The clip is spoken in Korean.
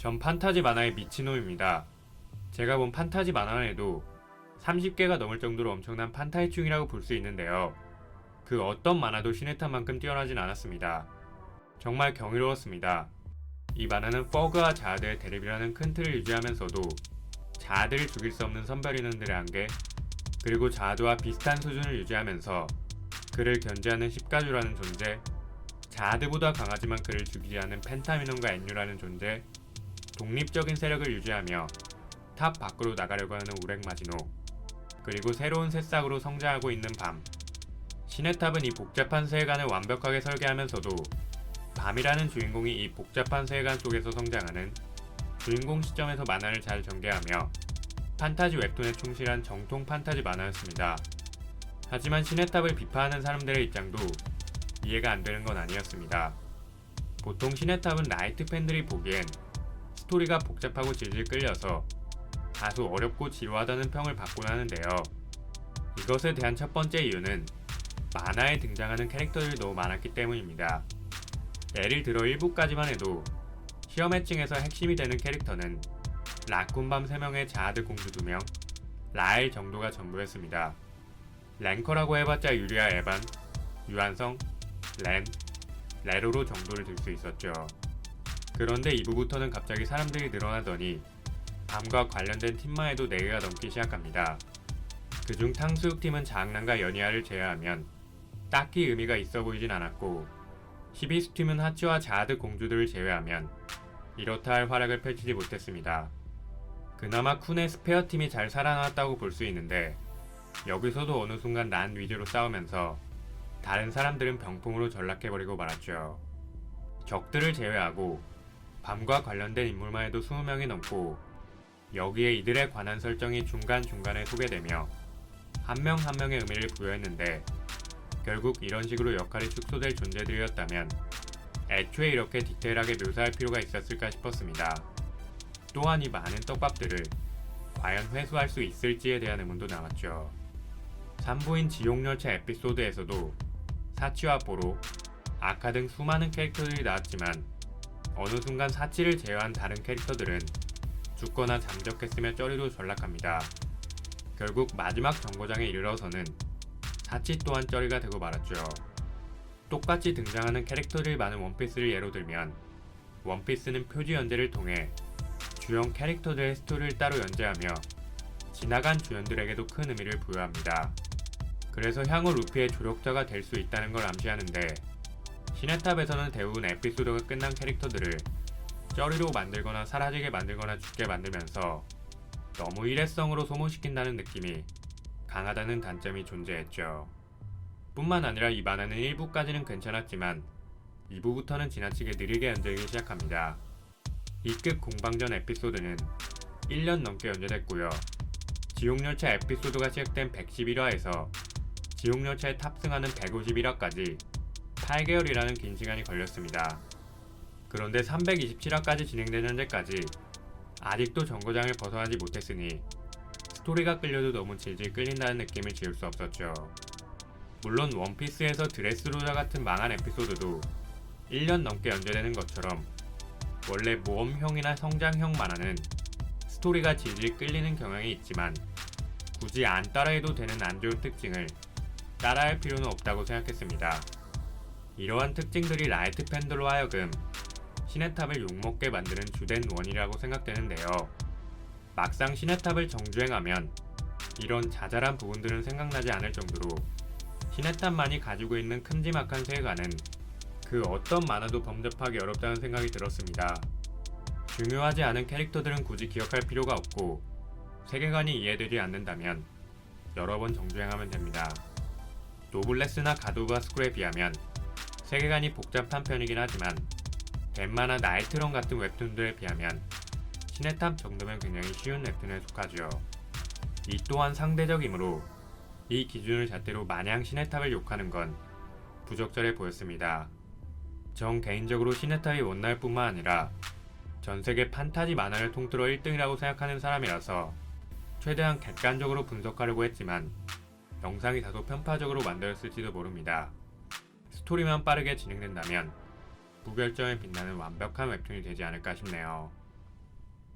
전 판타지 만화의 미친 놈입니다. 제가 본 판타지 만화에도 30개가 넘을 정도로 엄청난 판타이충이라고 볼 수 있는데요. 그 어떤 만화도 시네타만큼 뛰어나진 않았습니다. 정말 경이로웠습니다. 이 만화는 퍼그와 자아들의 대립이라는 큰 틀을 유지하면서도 자아들을 죽일 수 없는 선별 인원들의 한계, 그리고 자아도와 비슷한 수준을 유지하면서 그를 견제하는 십가주라는 존재, 자아드보다 강하지만 그를 죽이지 않는 펜타미논과 엔유라는 존재, 독립적인 세력을 유지하며 탑 밖으로 나가려고 하는 우렉마지노, 그리고 새로운 새싹으로 성장하고 있는 밤. 신의 탑은 이 복잡한 세계관을 완벽하게 설계하면서도 밤이라는 주인공이 이 복잡한 세계관 속에서 성장하는 주인공 시점에서 만화를 잘 전개하며 판타지 웹툰에 충실한 정통 판타지 만화였습니다. 하지만 신의 탑을 비판하는 사람들의 입장도 이해가 안 되는 건 아니었습니다. 보통 신의 탑은 라이트 팬들이 보기엔 스토리가 복잡하고 질질 끌려서 다소 어렵고 지루하다는 평을 받곤 하는데요. 이것에 대한 첫 번째 이유는 만화에 등장하는 캐릭터들이 너무 많았기 때문입니다. 예를 들어 1부까지만 해도 시험 해칭에서 핵심이 되는 캐릭터는 라쿤밤 3명의 자아드 공주 2명, 라엘 정도가 전부였습니다. 랭커라고 해봤자 유리아 에반, 유한성, 렌, 레로로 정도를 들 수 있었죠. 그런데 2부부터는 갑자기 사람들이 늘어나더니 밤과 관련된 팀만 해도 4개가 넘기 시작합니다. 그중 탕수육팀은 장난과 연희아를 제외하면 딱히 의미가 있어 보이진 않았고 히비스팀은 하츠와 자아드 공주들을 제외하면 이렇다 할 활약을 펼치지 못했습니다. 그나마 쿤의 스페어 팀이 잘 살아남았다고 볼 수 있는데 여기서도 어느 순간 난 위주로 싸우면서 다른 사람들은 병풍으로 전락해버리고 말았죠. 적들을 제외하고 밤과 관련된 인물만 해도 20명이 넘고 여기에 이들에 관한 설정이 중간중간에 소개되며 한명한 명의 의미를 부여했는데 결국 이런 식으로 역할이 축소될 존재들이었다면 애초에 이렇게 디테일하게 묘사할 필요가 있었을까 싶었습니다. 또한 이 많은 떡밥들을 과연 회수할 수 있을지에 대한 의문도 남았죠. 산부인 지옥열차 에피소드에서도 사치와 보로, 아카 등 수많은 캐릭터들이 나왔지만 어느 순간 사치를 제외한 다른 캐릭터들은 죽거나 잠적했으며 쩌리로 전락합니다. 결국 마지막 정거장에 이르러서는 사치 또한 쩌리가 되고 말았죠. 똑같이 등장하는 캐릭터들이 많은 원피스를 예로 들면 원피스는 표지 연재를 통해 주연 캐릭터들의 스토리를 따로 연재하며 지나간 주연들에게도 큰 의미를 부여합니다. 그래서 향후 루피의 조력자가 될 수 있다는 걸 암시하는데 시네탑에서는 대부분 에피소드가 끝난 캐릭터들을 쩌리로 만들거나 사라지게 만들거나 죽게 만들면서 너무 일회성으로 소모시킨다는 느낌이 강하다는 단점이 존재했죠. 뿐만 아니라 이 만화는 1부까지는 괜찮았지만 2부부터는 지나치게 느리게 연재하기 시작합니다. 이끝 공방전 에피소드는 1년 넘게 연재됐고요. 지옥열차 에피소드가 시작된 111화에서 지옥열차에 탑승하는 151화까지 8개월이라는 긴 시간이 걸렸습니다. 그런데 327화까지 진행된 현재까지 아직도 정거장을 벗어나지 못했으니 스토리가 끌려도 너무 질질 끌린다는 느낌을 지울 수 없었죠. 물론 원피스에서 드레스로자 같은 망한 에피소드도 1년 넘게 연재되는 것처럼 원래 모험형이나 성장형 만화는 스토리가 질질 끌리는 경향이 있지만 굳이 안 따라해도 되는 안 좋은 특징을 따라할 필요는 없다고 생각했습니다. 이러한 특징들이 라이트 팬들로 하여금 시네탑을 욕먹게 만드는 주된 원인이라고 생각되는데요. 막상 시네탑을 정주행하면 이런 자잘한 부분들은 생각나지 않을 정도로 시네탑만이 가지고 있는 큼지막한 세계관은 그 어떤 만화도 범접하기 어렵다는 생각이 들었습니다. 중요하지 않은 캐릭터들은 굳이 기억할 필요가 없고 세계관이 이해되지 않는다면 여러 번 정주행하면 됩니다. 노블레스나 가도바 스쿨에 비하면 세계관이 복잡한 편이긴 하지만 덴마나 나이트론 같은 웹툰들에 비하면 시네탑 정도면 굉장히 쉬운 웹툰에 속하죠. 이 또한 상대적이므로 이 기준을 잣대로 마냥 시네탑을 욕하는 건 부적절해 보였습니다. 전 개인적으로 시네탑이 원날 뿐만 아니라 전 세계 판타지 만화를 통틀어 1등이라고 생각하는 사람이라서 최대한 객관적으로 분석하려고 했지만 영상이 다소 편파적으로 만들었을지도 모릅니다. 스토리만 빠르게 진행된다면 무결점에 빛나는 완벽한 웹툰이 되지 않을까 싶네요.